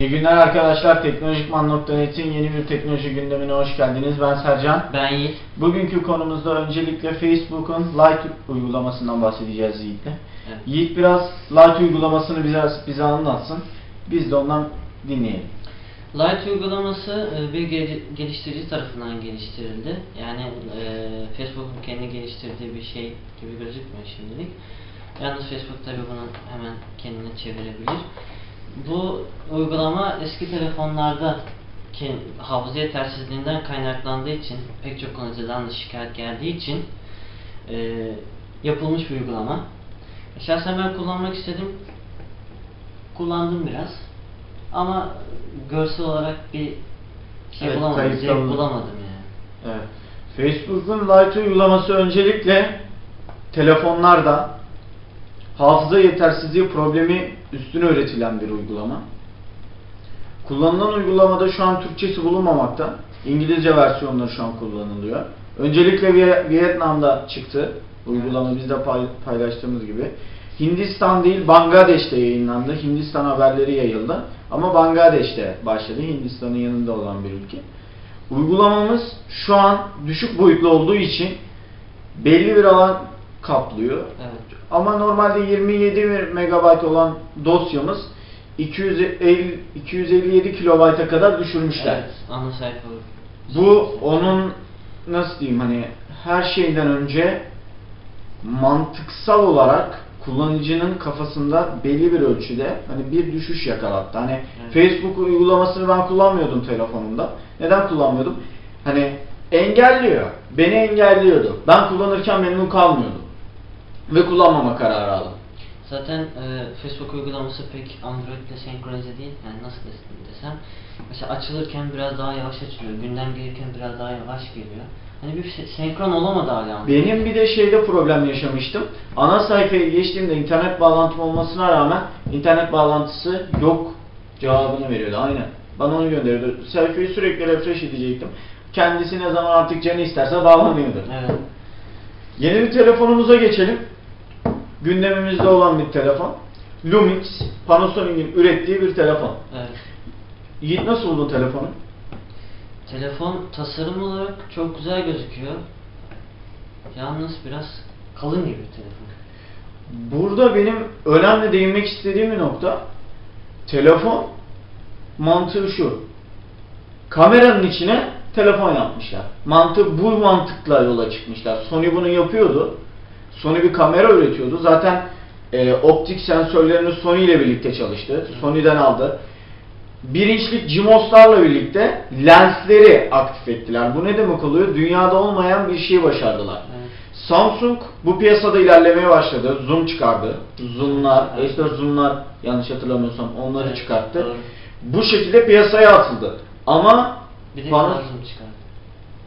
İyi günler arkadaşlar. Teknolojikman.net'in yeni bir teknoloji gündemine hoş geldiniz. Ben Sercan. Ben Yiğit. Bugünkü konumuzda öncelikle Facebook'un Lite uygulamasından bahsedeceğiz Yiğit'le. Evet. Yiğit biraz Lite uygulamasını bize, bize anlatsın. Biz de ondan dinleyelim. Light uygulaması e, bir gel- geliştirici tarafından geliştirildi. Yani e, Facebook'un kendi geliştirdiği bir şey gibi gözükmüyor şimdilik. Yalnız Facebook tabi bunu hemen kendine çevirebilir. Bu uygulama eski telefonlarda hafıza yetersizliğinden kaynaklandığı için pek çok kullanıcıdan da şikayet geldiği için e, yapılmış bir uygulama. Şahsen ben kullanmak istedim. Kullandım biraz. Ama görsel olarak bir şey Evet, bulamadım, zevk bulamadım yani. Evet. Facebook'un Lite uygulaması öncelikle telefonlarda hafıza yetersizliği problemi üstüne üretilen bir uygulama. Kullanılan uygulamada şu an Türkçesi bulunmamakta. İngilizce versiyonları şu an kullanılıyor. Öncelikle Vietnam'da çıktı. Uygulama bizde pay- paylaştığımız gibi. Hindistan değil Bangladeş'te yayınlandı. Hindistan haberleri yayıldı. Ama Bangladeş'te başladı. Hindistan'ın yanında olan bir ülke. Uygulamamız şu an düşük boyutlu olduğu için belli bir alan kaplıyor. Evet. Ama normalde 27 MB olan dosyamız 250, 257 kilobayta kadar düşürmüşler. Evet, ana sayfa. Bu onun nasıl diyeyim hani her şeyden önce mantıksal olarak kullanıcının kafasında belli bir ölçüde hani bir düşüş yakalattı. Hani Evet. Facebook uygulamasını ben kullanmıyordum telefonumda. Neden kullanmıyordum? Hani engelliyor. Beni engelliyordu. Ben kullanırken memnun kalmıyordum. Ve kullanmama kararı aldım. Zaten e, Facebook uygulaması pek Android ile senkronize değil. Yani nasıl desem. Mesela açılırken biraz daha yavaş açılıyor. Gündem gelirken biraz daha yavaş geliyor. Hani bir se- senkron olamadı hala. Benim bir de şeyde problem yaşamıştım. Ana sayfaya geçtiğimde internet bağlantım olmasına rağmen internet bağlantısı yok cevabını veriyordu. Aynen. Bana onu gönderiyordu. Sayfayı sürekli refresh edecektim. Kendisi ne zaman artık canı isterse bağlanıyordu. Evet. Yeni bir telefonumuza geçelim. Gündemimizde olan bir telefon. Lumix, Panasonic'in ürettiği bir telefon. Evet. Yiğit nasıl buldun telefonu? Telefon tasarım olarak çok güzel gözüküyor. Yalnız biraz kalın gibi telefon. Burada benim önemli değinmek istediğim bir nokta telefon mantığı şu. Kameranın içine telefon yapmışlar. Mantığı bu mantıkla yola çıkmışlar. Sony bunu yapıyordu. Sony bir kamera üretiyordu. Zaten e, optik sensörlerini Sony ile birlikte çalıştı. Sony'den aldı. Bir inçlik CMOS'larla birlikte lensleri aktif ettiler. Bu ne demek oluyor? Dünyada olmayan bir şey başardılar. Evet. Samsung bu piyasada ilerlemeye başladı. Zoom çıkardı. Zoom'lar, Evet. S4 Zoom'lar yanlış hatırlamıyorsam onları Evet, çıkarttı. doğru. Bu şekilde piyasaya atıldı. Ama Bir de Samsung çıkardı.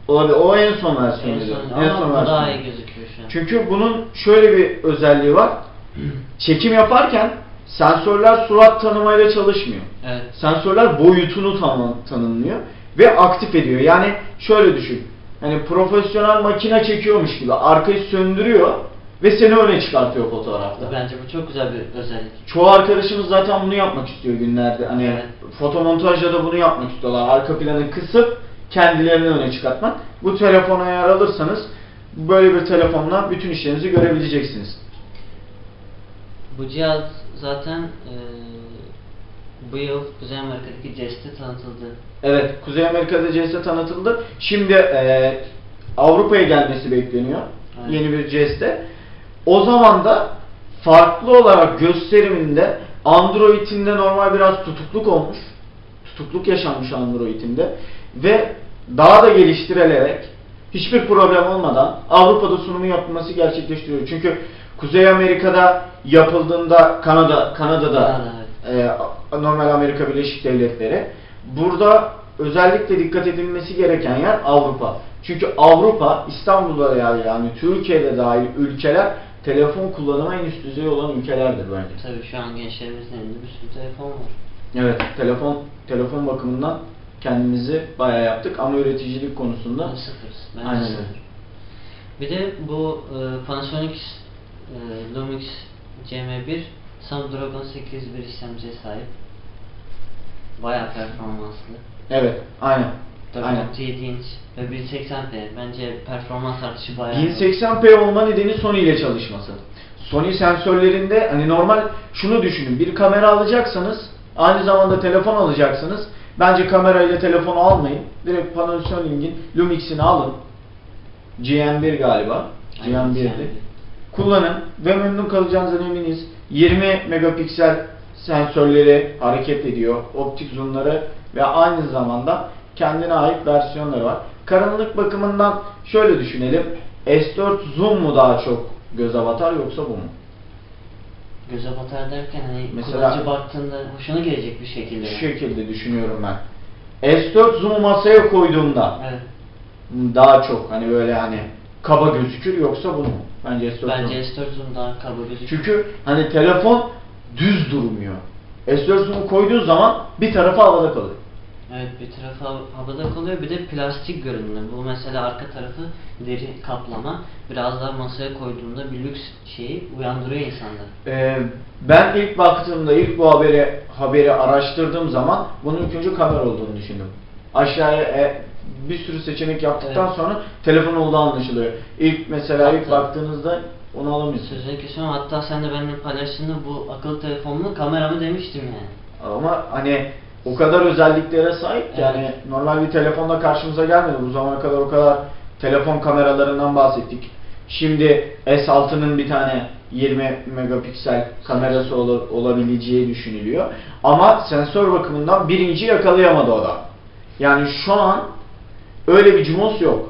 Olabilir. O en son En versiyonu. diyorum. son, En son bu daha versiyonu. iyi gözüküyor şu an. Çünkü bunun şöyle bir özelliği var. Çekim yaparken sensörler surat tanımayla çalışmıyor. Evet. Sensörler boyutunu tanım, tanımlıyor ve aktif ediyor. Yani şöyle düşün. Hani profesyonel makine çekiyormuş gibi arkayı söndürüyor ve seni öne çıkartıyor fotoğrafta. Bence bu çok güzel bir özellik. Çoğu arkadaşımız zaten bunu yapmak istiyor günlerde. Hani Evet. fotomontajda da bunu yapmak istiyorlar. Arka planı kısıp kendilerini öne çıkartmak. Bu telefona eğer alırsanız böyle bir telefonla bütün işlerinizi görebileceksiniz. Bu cihaz zaten eee bu yıl Kuzey Amerika'daki CES'te tanıtıldı. Evet, Kuzey Amerika'da CS tanıtıldı. Şimdi e, Avrupa'ya gelmesi bekleniyor. Evet. Yeni bir CS'te. O zaman da farklı olarak gösteriminde Android'inde normal biraz tutukluk olmuş. Tutukluk yaşanmış Android'inde ve daha da geliştirilerek hiçbir problem olmadan Avrupa'da sunumu yapılması gerçekleştiriyor. Çünkü Kuzey Amerika'da yapıldığında Kanada Kanada'da Kanada, e, normal Amerika Birleşik Devletleri. Burada özellikle dikkat edilmesi gereken yer Avrupa. Çünkü Avrupa, İstanbul'da yani, yani Türkiye'de dahil ülkeler telefon kullanımı en üst düzey olan ülkelerdir bence. Tabii şu an gençlerimizin elinde bir sürü telefon var. Evet, telefon telefon bakımından kendimizi bayağı yaptık ama üreticilik konusunda sıfırız. Ben Aynen sıfır. Bir de bu e, Panasonic e, Lumix CM1 Snapdragon 801 işlemciye sahip. Bayağı performanslı. Evet, aynen. Aynen. 4.7 inç ve 1080p. Bence performans artışı bayağı. 1080p olma nedeni Sony ile çalışması. Sony sensörlerinde hani normal şunu düşünün. Bir kamera alacaksanız aynı zamanda telefon alacaksınız. Bence kamera ile telefonu almayın. Direkt Panasonic'in Lumix'ini alın. GM1 galiba. Aynen, GM1'di. GM1. Kullanın ve memnun kalacağınızdan eminiz. 20 megapiksel sensörleri hareket ediyor. Optik zoomları ve aynı zamanda kendine ait versiyonları var. Karanlık bakımından şöyle düşünelim. S4 zoom mu daha çok göze batar yoksa bu mu? Göze batar derken hani Mesela- kullanıcı baktığında hoşuna gelecek bir şekilde. Şu şekilde düşünüyorum ben. S4 zoom'u masaya koyduğumda Evet. daha çok hani böyle hani kaba gözükür yoksa bu mu? Bence S4 zoom. Bence S4 zoom daha kaba gözüküyor. Çünkü hani telefon düz durmuyor. S4 zoom'u koyduğun zaman bir tarafı havada kalıyor. Evet bir tarafı hav- havada kalıyor bir de plastik görünümlü. Bu mesela arka tarafı deri kaplama. Biraz daha masaya koyduğunda bir lüks şeyi uyandırıyor insanları. Ee, ben ilk baktığımda ilk bu haberi haberi araştırdığım zaman bunun ilk önce kamera olduğunu düşündüm. Aşağıya e, bir sürü seçenek yaptıktan Evet. sonra telefon olduğu anlaşılıyor. İlk mesela ilk Hatta- baktığınızda onu alamıyorsunuz. Sözünü kesiyorum hatta sen de benimle paylaştığında bu akıllı telefonunu kameramı demiştim yani. Ama hani o kadar özelliklere sahip ki Evet. yani normal bir telefonda karşımıza gelmedi. Bu zamana kadar o kadar telefon kameralarından bahsettik. Şimdi S6'nın bir tane 20 megapiksel kamerası ol- olabileceği düşünülüyor. Ama sensör bakımından birinci yakalayamadı o da. Yani şu an öyle bir cumos yok.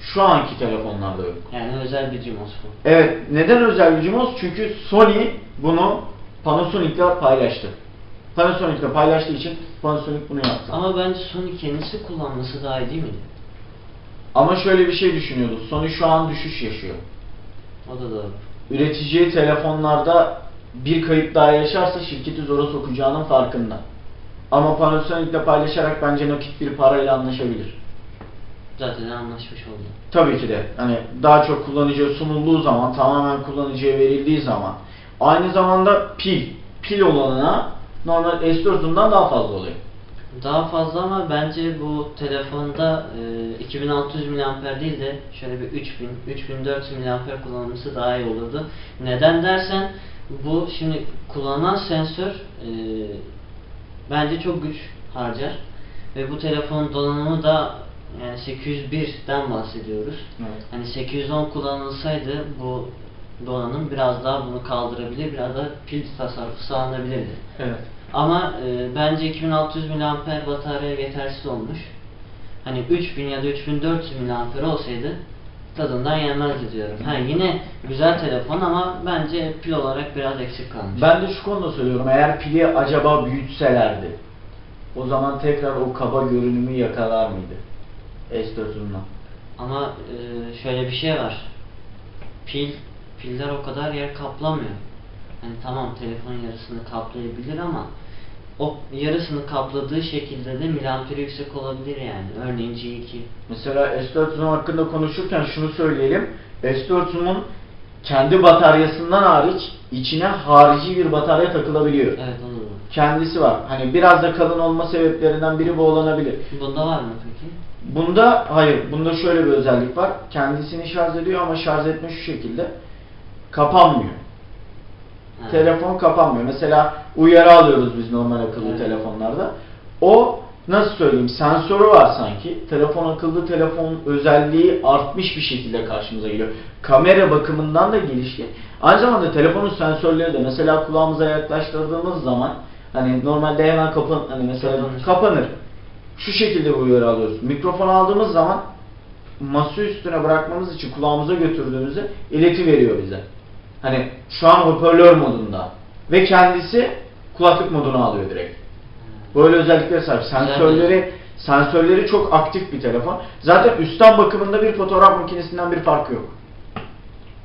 Şu anki telefonlarda yok. Yani özel bir cimos bu. Evet, neden özel bir cumos? Çünkü Sony bunu Panasonic'le paylaştı. Panasonic'le paylaştığı için Panasonic bunu yaptı. Ama, Ama bence Sony kendisi kullanması daha iyi değil miydi? şöyle bir şey düşünüyordu. Sony şu an düşüş yaşıyor. O da doğru. Üreteceği telefonlarda bir kayıp daha yaşarsa şirketi zora sokacağının farkında. Ama Panasonic'le paylaşarak bence nakit bir parayla anlaşabilir. Zaten anlaşmış oldu. Tabii ki de hani daha çok kullanıcıya sunulduğu zaman, tamamen kullanıcıya verildiği zaman aynı zamanda pil, pil olanına normal S4 Zoom'dan daha fazla oluyor. Daha fazla ama bence bu telefonda e, 2600 mAh değil de şöyle bir 3000 3400 mAh kullanılması daha iyi olurdu. Neden dersen bu şimdi kullanılan sensör e, bence çok güç harcar ve bu telefonun donanımı da yani 801'den bahsediyoruz. Evet. Hani 810 kullanılsaydı bu donanım biraz daha bunu kaldırabilir, biraz daha pil tasarrufu sağlanabilirdi. Evet. Ama e, bence 2600 mAh batarya yetersiz olmuş. Hani 3000 ya da 3400 mAh olsaydı tadından yenmezdi diyorum. Ha yine güzel telefon ama bence pil olarak biraz eksik kalmış. Ben de şu konuda söylüyorum. Eğer pili acaba büyütselerdi o zaman tekrar o kaba görünümü yakalar mıydı? S4 Zoom'la. Ama e, şöyle bir şey var. Pil piller o kadar yer kaplamıyor. Hani tamam telefonun yarısını kaplayabilir ama o yarısını kapladığı şekilde de miliamperi yüksek olabilir yani. Örneğin G2. Mesela S4 Zoom hakkında konuşurken şunu söyleyelim. S4 Zoom'un kendi bataryasından hariç içine harici bir batarya takılabiliyor. Evet olur. Kendisi var. Hani biraz da kalın olma sebeplerinden biri bu olabilir. Bunda var mı peki? Bunda hayır. Bunda şöyle bir özellik var. Kendisini şarj ediyor ama şarj etme şu şekilde. Kapanmıyor. Telefon kapanmıyor. Mesela uyarı alıyoruz biz normal akıllı Evet. telefonlarda. O nasıl söyleyeyim sensörü var sanki. Telefon akıllı telefon özelliği artmış bir şekilde karşımıza geliyor. Kamera bakımından da gelişti. Aynı zamanda telefonun sensörleri de mesela kulağımıza yaklaştırdığımız zaman hani normalde hemen kapan hani mesela Kapanır. kapanır. Şu şekilde bir uyarı alıyoruz. Mikrofon aldığımız zaman masa üstüne bırakmamız için kulağımıza götürdüğümüzde ileti veriyor bize. Hani şu an hoparlör modunda. Ve kendisi kulaklık moduna alıyor direkt. Böyle özellikleri sahip. Sensörleri sensörleri çok aktif bir telefon. Zaten üstten bakımında bir fotoğraf makinesinden bir farkı yok.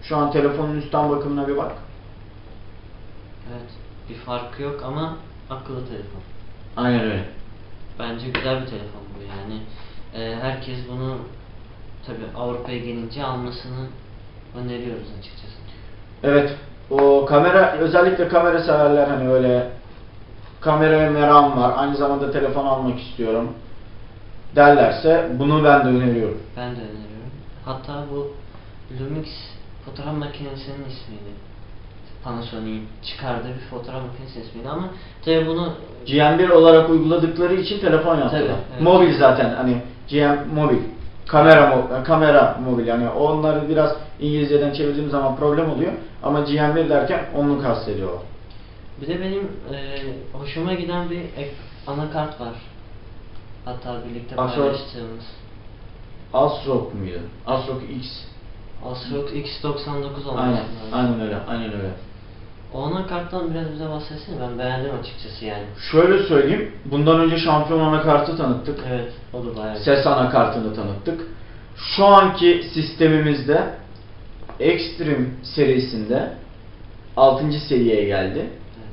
Şu an telefonun üstten bakımına bir bak. Evet. Bir farkı yok ama akıllı telefon. Aynen öyle. Bence güzel bir telefon bu yani. Ee, herkes bunu tabi Avrupa'ya gelince almasını öneriyoruz açıkçası. Evet. O kamera özellikle kamera severler hani öyle kameraya meram var, aynı zamanda telefon almak istiyorum derlerse bunu ben de öneriyorum. Ben de öneriyorum. Hatta bu Lumix fotoğraf makinesinin ismiydi. Panasonic'in çıkardığı bir fotoğraf makinesi ismiydi ama tabii bunu GM1 olarak uyguladıkları için telefon yaptılar. Tabii, evet. Mobil zaten hani GM mobil. Kamera mo- kamera mobil yani onları biraz İngilizceden çevirdiğim zaman problem oluyor ama GM1 derken onu kastediyorlar. bir de benim e, hoşuma giden bir ek, anakart var. Hatta birlikte Asrock. paylaştığımız. Asrock muydu? Asrock X. Asrock X99 olması Aynen, lazım. aynen öyle, aynen öyle. O anakarttan biraz bize bahsetsene. Ben beğendim açıkçası yani. Şöyle söyleyeyim, bundan önce şampiyon anakartı tanıttık. Evet, o da bayağı Ses anakartını tanıttık. Şu anki sistemimizde Extreme serisinde 6. seviyeye geldi. Evet.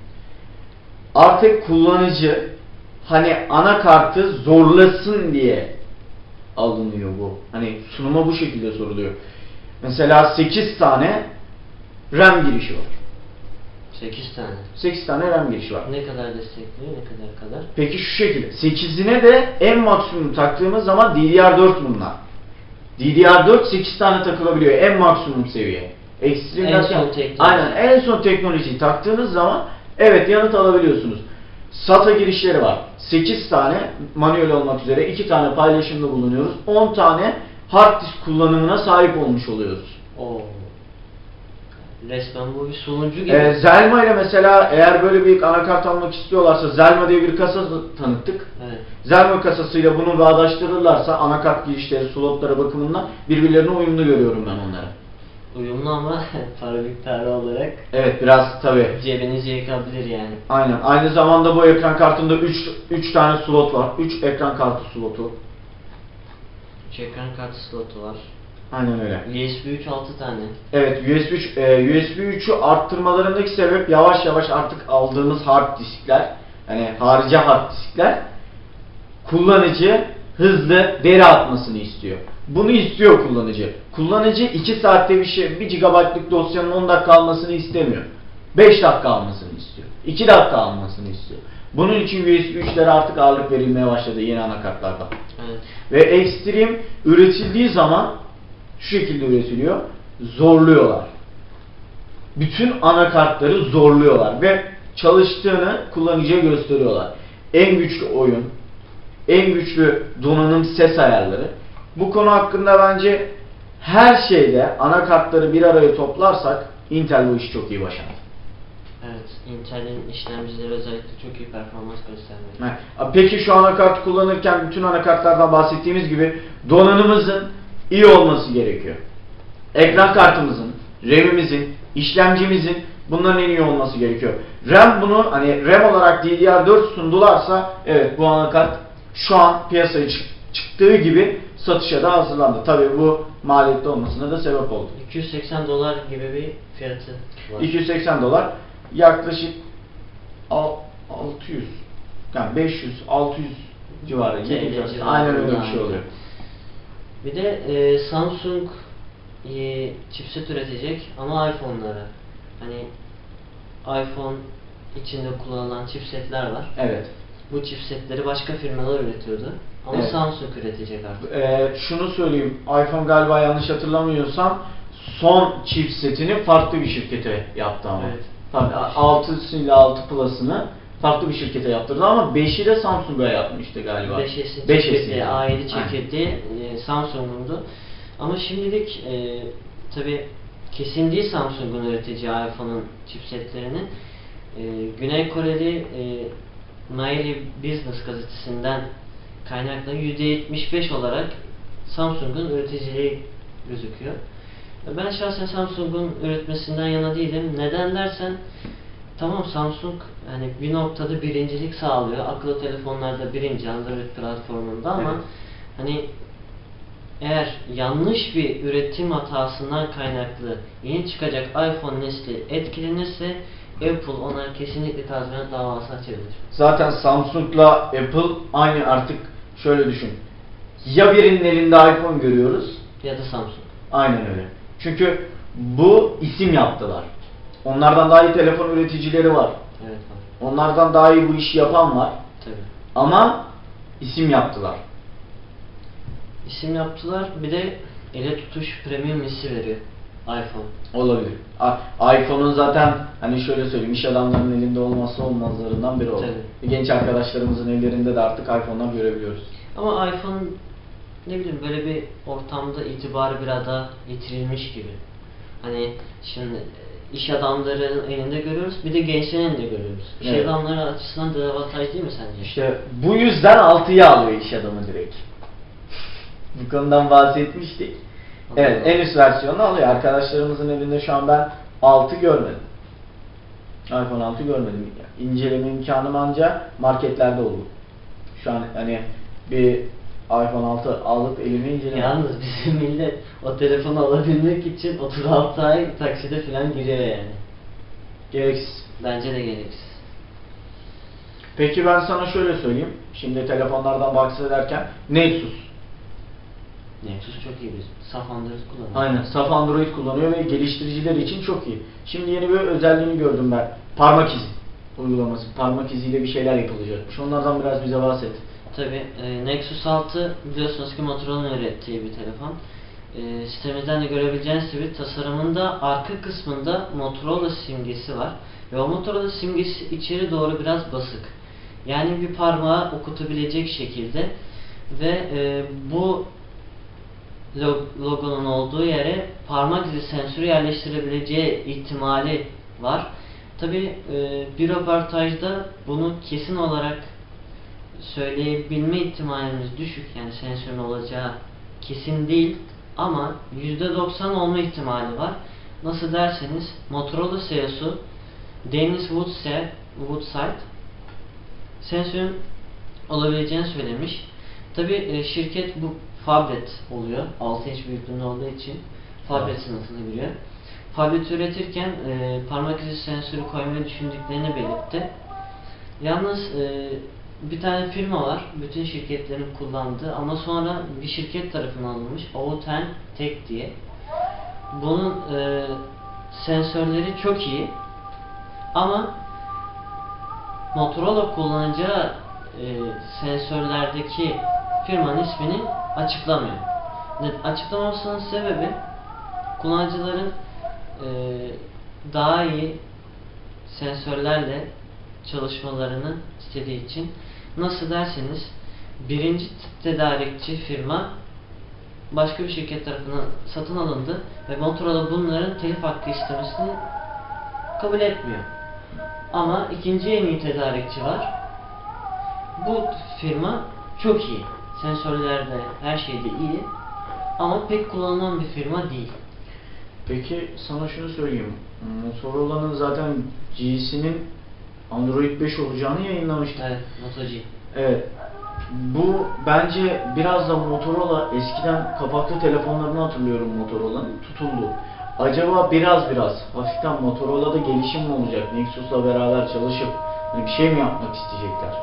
Artık kullanıcı hani anakartı zorlasın diye alınıyor bu. Hani sunuma bu şekilde soruluyor. Mesela 8 tane RAM girişi var. 8 tane. 8 tane RAM girişi var. Ne kadar destekliyor, ne kadar kadar? Peki şu şekilde. 8'ine de en maksimum taktığımız zaman DDR4 bunlar. DDR4 8 tane takılabiliyor. En maksimum seviye. Ekstrem En son teknoloji. Aynen en son teknolojiyi taktığınız zaman evet yanıt alabiliyorsunuz. SATA girişleri var. 8 tane manuel olmak üzere 2 tane paylaşımda bulunuyoruz. 10 tane hard disk kullanımına sahip olmuş oluyoruz. Resmen bu bir sunucu gibi. Ee, Zelma ile mesela eğer böyle bir anakart almak istiyorlarsa Zelma diye bir kasa tanıttık. Evet. Zelma kasasıyla bunu bağdaştırırlarsa anakart girişleri, slotları bakımından birbirlerine uyumlu görüyorum ben onları. Uyumlu ama para miktarı olarak Evet biraz tabi. cebinizi yakabilir yani. Aynen. Aynı zamanda bu ekran kartında 3 3 tane slot var. 3 ekran kartı slotu. Üç ekran kartı slotu var. Aynen öyle. USB 3 6 tane. Evet USB 3, e, USB 3'ü arttırmalarındaki sebep yavaş yavaş artık aldığımız hard diskler yani harici hard diskler kullanıcı hızlı veri atmasını istiyor. Bunu istiyor kullanıcı. Kullanıcı 2 saatte bir şey 1 GB'lık dosyanın 10 dakika almasını istemiyor. 5 dakika almasını istiyor. 2 dakika almasını istiyor. Bunun için USB 3'lere artık ağırlık verilmeye başladı yeni anakartlarda. Evet. Ve Extreme üretildiği zaman şu şekilde üretiliyor. Zorluyorlar. Bütün anakartları zorluyorlar ve çalıştığını kullanıcıya gösteriyorlar. En güçlü oyun, en güçlü donanım ses ayarları. Bu konu hakkında bence her şeyde anakartları bir araya toplarsak Intel bu işi çok iyi başardı. Evet. Intel'in işlemcileri özellikle çok iyi performans göstermeli. Ha, Peki şu anakartı kullanırken bütün anakartlardan bahsettiğimiz gibi donanımımızın iyi olması gerekiyor. Ekran kartımızın, RAM'imizin, işlemcimizin bunların en iyi olması gerekiyor. RAM bunu hani RAM olarak DDR4 sundularsa evet bu anakart şu an piyasaya çık- çıktığı gibi satışa da hazırlandı. Tabii bu maliyetli olmasına da sebep oldu. 280 dolar gibi bir fiyatı var. 280 dolar yaklaşık al- 600 yani 500 600 civarı. Aynen öyle bir şey oluyor. Bir de e, Samsung e, chipset üretecek ama iPhone'ları. Hani iPhone içinde kullanılan chipsetler var. Evet. Bu chipsetleri başka firmalar üretiyordu. Ama Evet. Samsung üretecek artık. Ee, şunu söyleyeyim. iPhone galiba yanlış hatırlamıyorsam son chipsetini farklı bir şirkete yaptı ama. Evet. Tabii 6'sı ile 6 Plus'ını farklı bir şirkete yaptırdı ama 5'i de Samsung'a yapmıştı galiba. 5S'in 5S'ini. çekirdeği, A7 Aynen. çekirdeği e, Samsung'undu. Ama şimdilik e, tabi kesindiği Samsung'un üreteceği iPhone'un chipsetlerini e, Güney Koreli e, Maili Business gazetesinden kaynaklı %75 olarak Samsung'un üreticiliği gözüküyor. Ben şahsen Samsung'un üretmesinden yana değilim. Neden dersen Tamam Samsung hani bir noktada birincilik sağlıyor. Akıllı telefonlarda birinci Android platformunda ama Evet. hani eğer yanlış bir üretim hatasından kaynaklı yeni çıkacak iPhone nesli etkilenirse Apple ona kesinlikle tazminat davası açabilir. Zaten Samsung'la Apple aynı artık şöyle düşün. Ya birinin elinde iPhone görüyoruz Ya da Samsung. Aynen öyle. Çünkü bu isim yaptılar. Onlardan daha iyi telefon üreticileri var. Evet var. Onlardan daha iyi bu işi yapan var. Tabii. Ama isim yaptılar. İsim yaptılar. Bir de ele tutuş premium hissi veriyor iPhone. Olabilir. İPhone'un zaten hani şöyle söyleyeyim iş adamlarının elinde olmazsa olmazlarından biri oldu. Tabii. Genç arkadaşlarımızın ellerinde de artık iPhone'lar görebiliyoruz. Ama iPhone ne bileyim böyle bir ortamda itibarı biraz daha yitirilmiş gibi. Hani şimdi iş adamlarının elinde görüyoruz, bir de gençlerin elinde görüyoruz. İş Evet. adamları açısından dezavantaj değil mi sence? İşte bu yüzden 6'yı alıyor iş adamı direkt. Bu konudan bahsetmiştik. Evet en üst versiyonu alıyor. Arkadaşlarımızın elinde şu an ben 6 görmedim. iPhone 6 görmedim. İnceleme imkanım anca marketlerde olur. Şu an hani bir iPhone 6 alıp elime inceleme. Yalnız bizim millet o telefonu alabilmek için 36 ay takside falan giriyor yani. Gereksiz. Bence de gereksiz. Peki ben sana şöyle söyleyeyim. Şimdi telefonlardan bahsederken Nexus. Nexus çok iyi bir saf Android kullanıyor. Aynen. Saf Android kullanıyor ve geliştiriciler için çok iyi. Şimdi yeni bir özelliğini gördüm ben. Parmak izi uygulaması. Parmak iziyle bir şeyler yapılacakmış. Onlardan biraz bize bahset. Tabi Nexus 6 biliyorsunuz ki Motorola'nın ürettiği bir telefon. E, sitemizden de görebileceğiniz gibi tasarımında arka kısmında Motorola simgesi var. Ve o Motorola simgesi içeri doğru biraz basık. Yani bir parmağı okutabilecek şekilde ve e, bu log- logonun olduğu yere parmak izi sensörü yerleştirebileceği ihtimali var. Tabi bir röportajda bunu kesin olarak söyleyebilme ihtimalimiz düşük. Yani sensörün olacağı kesin değil ama %90 olma ihtimali var. Nasıl derseniz Motorola CEO'su Dennis Woodside, Woodside sensörün olabileceğini söylemiş. Tabi şirket bu Fablet oluyor. 6 inç büyüklüğünde olduğu için Fablet Evet. sınıfına giriyor. Fablet üretirken e, parmak izi sensörü koymayı düşündüklerini belirtti. Yalnız e, bir tane firma var, bütün şirketlerin kullandığı ama sonra bir şirket tarafından alınmış, O10 Tech diye. Bunun e, sensörleri çok iyi ama Motorola kullanacağı e, sensörlerdeki firmanın ismini açıklamıyor. Açıklamamasının sebebi kullanıcıların e, daha iyi sensörlerle çalışmalarını istediği için nasıl derseniz birinci tedarikçi firma başka bir şirket tarafından satın alındı ve Motorola bunların telif hakkı istemesini kabul etmiyor. Ama ikinci en iyi tedarikçi var. Bu firma çok iyi. Sensörlerde her şeyde iyi. Ama pek kullanılan bir firma değil. Peki sana şunu söyleyeyim. Motorola'nın zaten G'sinin Android 5 olacağını yayınlamıştı. Evet, Moto G. Evet. Bu bence biraz da Motorola eskiden kapaklı telefonlarını hatırlıyorum Motorola'nın tutuldu. Acaba biraz biraz hafiften Motorola'da gelişim mi olacak? Nexus'la beraber çalışıp hani bir şey mi yapmak isteyecekler?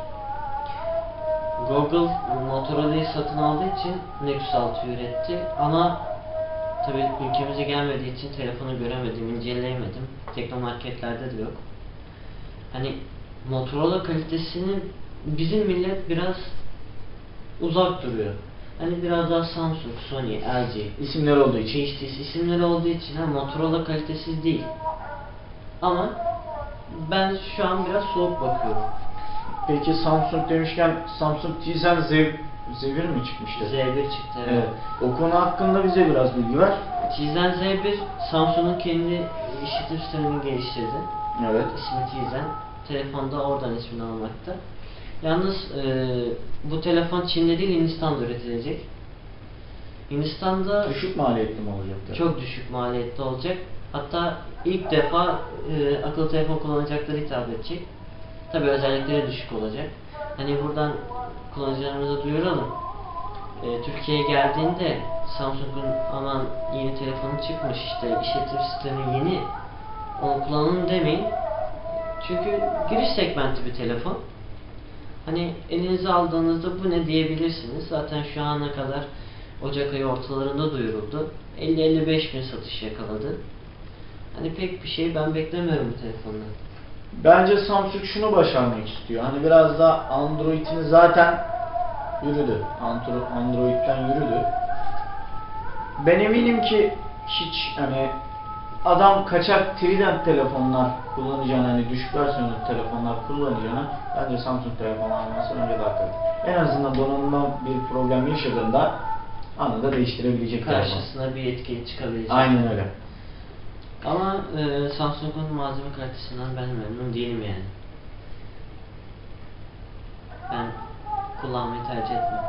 Google Motorola'yı satın aldığı için Nexus 6 üretti ama tabi ülkemize gelmediği için telefonu göremedim, inceleyemedim. Teknomarketlerde de yok. Hani Motorola kalitesini bizim millet biraz uzak duruyor. Hani biraz daha Samsung, Sony, LG, İsimler olduğu için. HTC isimleri olduğu için ha, Motorola kalitesiz değil. Ama ben şu an biraz soğuk bakıyorum. Peki Samsung demişken Samsung Tizen Z, Z1 mi çıkmıştı? Z1 çıktı evet. Evet. O konu hakkında bize biraz bilgi ver. Tizen Z1 Samsung'un kendi işletim sistemini geliştirdi. Evet. İsmi Tizen. Telefonda oradan ismini almakta. Yalnız e, bu telefon Çin'de değil Hindistan'da üretilecek. Hindistan'da Düşük maliyetli mi olacaktı? çok düşük maliyette olacak. Hatta ilk defa e, akıllı telefon kullanacaklara hitap edecek. Tabi özellikleri düşük olacak. Hani buradan kullanıcılarımıza duyuralım. E, Türkiye'ye geldiğinde Samsung'un aman yeni telefonu çıkmış işte işletim sistemi yeni onu kullanın demeyin. Çünkü giriş segmenti bir telefon. Hani elinize aldığınızda bu ne diyebilirsiniz. Zaten şu ana kadar Ocak ayı ortalarında duyuruldu. 50-55 bin satış yakaladı. Hani pek bir şey ben beklemiyorum bu telefondan. Bence Samsung şunu başarmak istiyor. Hani biraz da Android'in zaten yürüdü. Andro- Android'den yürüdü. Ben eminim ki hiç hani adam kaçak Trident telefonlar kullanacağına hani düşük versiyonlu telefonlar kullanacağına bence Samsung telefon alması önce daha kalite. En azından donanımda bir problem yaşadığında anında değiştirebilecek telefon. Karşısına bir etkili çıkabilecek. Aynen öyle. Ama e, Samsung'un malzeme kalitesinden ben memnun değilim yani. Ben kullanmayı tercih etmem.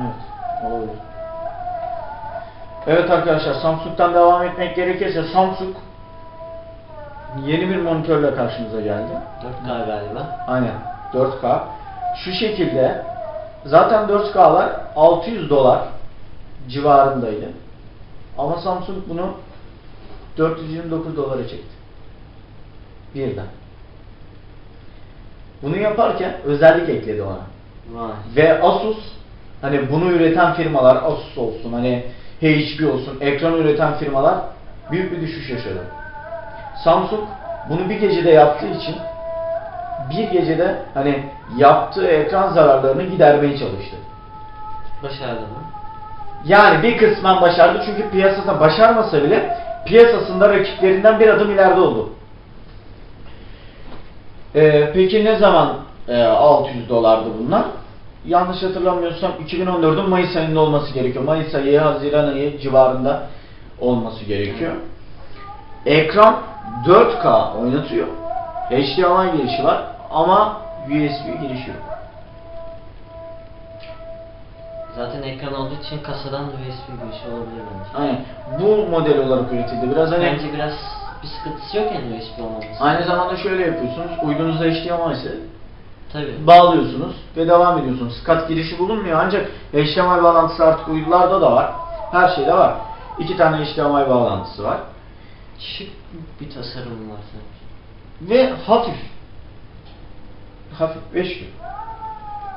Evet, olabilir. Evet arkadaşlar, Samsung'dan devam etmek gerekirse Samsung yeni bir monitörle karşımıza geldi. 4K galiba. Aynen, 4K. Şu şekilde, zaten 4K'lar 600 dolar civarındaydı. Ama Samsung bunu 429 dolara çekti. Birden. Bunu yaparken özellik ekledi ona. Vay. Ve Asus hani bunu üreten firmalar Asus olsun hani HP olsun ekran üreten firmalar büyük bir düşüş yaşadı. Samsung bunu bir gecede yaptığı için bir gecede hani yaptığı ekran zararlarını gidermeye çalıştı. Başardı mı? Yani bir kısmen başardı çünkü piyasasında başarmasa bile piyasasında rakiplerinden bir adım ileride oldu. Ee, peki ne zaman e, 600 dolardı bunlar? Yanlış hatırlamıyorsam 2014'ün Mayıs ayında olması gerekiyor. Mayıs ayı, Haziran ayı civarında olması gerekiyor. Ekran 4K oynatıyor. HDMI girişi var ama USB girişi yok. Zaten ekran olduğu için kasadan da USB girişi olabilir bence. Aynen. Bu model olarak üretildi. Biraz hani Bence biraz bir sıkıntısı yok yani USB olmaması. Aynı zamanda şöyle yapıyorsunuz. Uydunuzda HDMI ise Tabii. bağlıyorsunuz ve devam ediyorsunuz. SCAT girişi bulunmuyor ancak HDMI bağlantısı artık uydularda da var. Her şeyde var. İki tane HDMI bağlantısı var. Şık bir tasarım var sanki. Ve hafif. Hafif 5 kilo.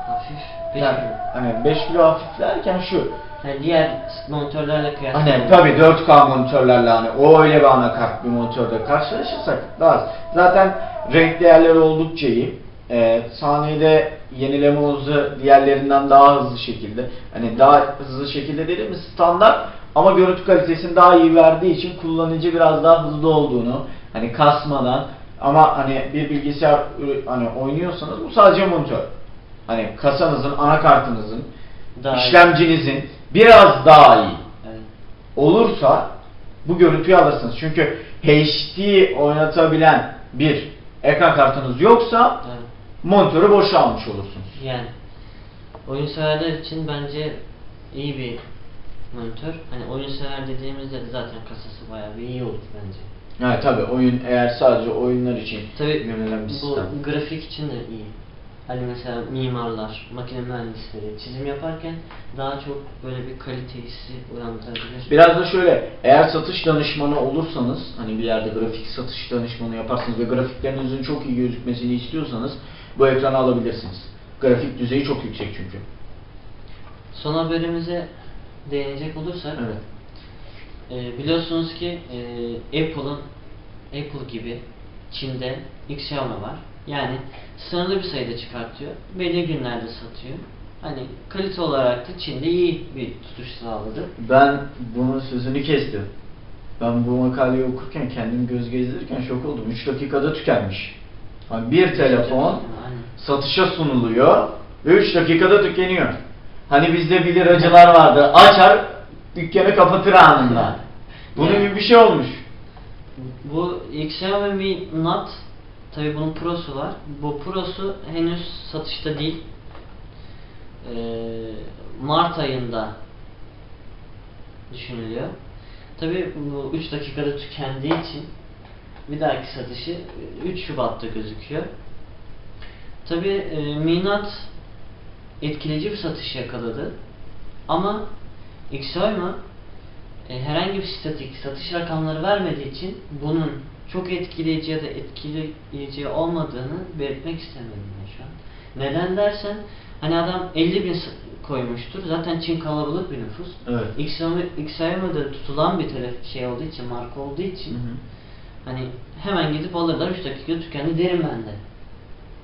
Hafif. Beş Yani, hani 5 kilo hafiflerken şu. Yani diğer monitörlerle kıyasla. Hani tabi 4K monitörlerle hani o öyle bir anakart bir monitörde karşılaşırsak daha az. Zaten renk değerleri oldukça iyi. Ee, saniyede yenileme hızı diğerlerinden daha hızlı şekilde hani daha hızlı şekilde dediğimiz standart ama görüntü kalitesini daha iyi verdiği için kullanıcı biraz daha hızlı olduğunu hani kasmadan ama hani bir bilgisayar hani oynuyorsanız bu sadece monitör. Hani kasanızın, anakartınızın, Daha iyi. işlemcinizin biraz daha iyi Evet. olursa bu görüntüyü alırsınız. Çünkü HD oynatabilen bir ekran kartınız yoksa evet. Monitörü boşa almış olursunuz. Yani oyun severler için bence iyi bir monitör. Hani oyun sever dediğimizde de zaten kasası bayağı bir iyi olur bence. Yani tabi oyun eğer sadece oyunlar için yönelen bir sistem. bu grafik için de iyi. Hani mesela mimarlar, makine mühendisleri çizim yaparken daha çok böyle bir kalite hissi uyandırabilir. Biraz da şöyle, eğer satış danışmanı olursanız, hani bir yerde grafik satış danışmanı yaparsınız ve grafiklerinizin çok iyi gözükmesini istiyorsanız bu ekranı alabilirsiniz. Grafik düzeyi çok yüksek çünkü. Son haberimize değinecek olursak Evet. e, biliyorsunuz ki e, Apple'ın Apple gibi Çin'de Xiaomi var. Yani sınırlı bir sayıda çıkartıyor. Belli günlerde satıyor. Hani kalite olarak da Çin'de iyi bir tutuş sağladı. Ben bunun sözünü kestim. Ben bu makaleyi okurken kendim göz gezdirirken şok oldum. 3 dakikada tükenmiş. Hani bir telefon satışa sunuluyor ve 3 dakikada tükeniyor. Hani bizde 1 liracılar vardı. Açar dükkanı kapatır anında. Bunun gibi bir şey olmuş. Bu Xiaomi Mi Note tabi bunun Pro'su var. Bu Pro'su henüz satışta değil. Ee, Mart ayında düşünülüyor. Tabi bu 3 dakikada tükendiği için bir dahaki satışı 3 Şubat'ta gözüküyor. Tabi e, Mi Note etkileyici bir satış yakaladı. Ama Xiaomi e, herhangi bir statik satış rakamları vermediği için bunun çok etkileyici ya da etkileyici olmadığını belirtmek istemiyorum ben şu an. Neden dersen hani adam 50 bin koymuştur. Zaten Çin kalabalık bir nüfus. Evet. Xiaomi'de tutulan bir telef şey olduğu için, marka olduğu için Hani hemen gidip alırlar 3 dakikada tükendi derim ben de.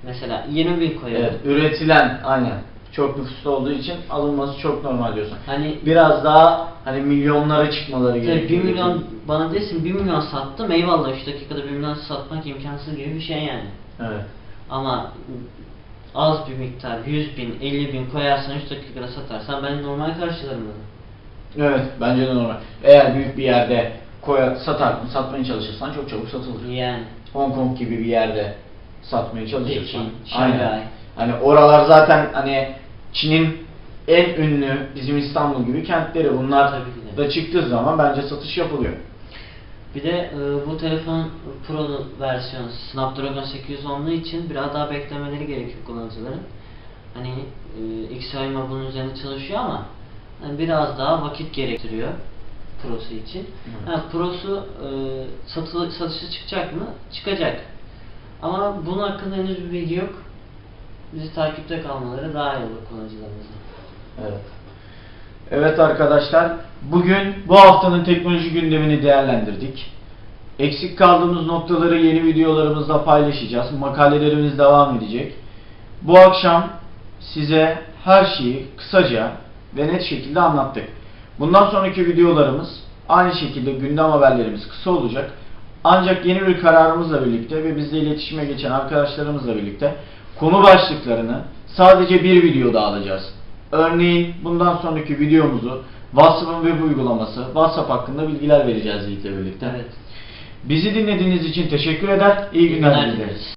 Mesela 20 bin koyarım. Evet, üretilen aynen. Çok nüfuslu olduğu için alınması çok normal diyorsun. Hani Biraz daha hani milyonlara çıkmaları Tabii gerekiyor. 1 milyon bana desin 1 milyon sattım eyvallah 3 dakikada 1 milyon satmak imkansız gibi bir şey yani. Evet. Ama az bir miktar 100 bin 50 bin koyarsan 3 dakikada satarsan ben normal karşılarım bunu. Evet, bence de normal. Eğer büyük bir yerde koya satar, satmaya çalışırsan çok çabuk satılır. Yani Hong Kong gibi bir yerde satmaya çalışırsan. Pekin, Aynen. Hani oralar zaten hani Çin'in en ünlü bizim İstanbul gibi kentleri. Bunlar Tabii da çıktığı zaman bence satış yapılıyor. bir de e, bu telefon Pro versiyonu Snapdragon 810'lu için biraz daha beklemeleri gerekiyor kullanıcıların. Hani e, X-Ray bunun üzerinde çalışıyor ama hani biraz daha vakit gerektiriyor Pro'su için. Ha, Pro'su e, satı, satışa çıkacak mı? Çıkacak. Ama bunun hakkında henüz bir bilgi yok. Bizi takipte kalmaları daha iyi olur kullanıcılarımızın. Evet. Evet arkadaşlar, bugün bu haftanın teknoloji gündemini değerlendirdik. Eksik kaldığımız noktaları yeni videolarımızda paylaşacağız. Makalelerimiz devam edecek. Bu akşam size her şeyi kısaca ve net şekilde anlattık. Bundan sonraki videolarımız aynı şekilde gündem haberlerimiz kısa olacak. Ancak yeni bir kararımızla birlikte ve bizle iletişime geçen arkadaşlarımızla birlikte konu başlıklarını sadece bir videoda alacağız. Örneğin bundan sonraki videomuzu WhatsApp'ın web uygulaması, WhatsApp hakkında bilgiler vereceğiz Yiğit'le birlikte. Evet. Bizi dinlediğiniz için teşekkür eder. İyi günler dileriz. dileriz.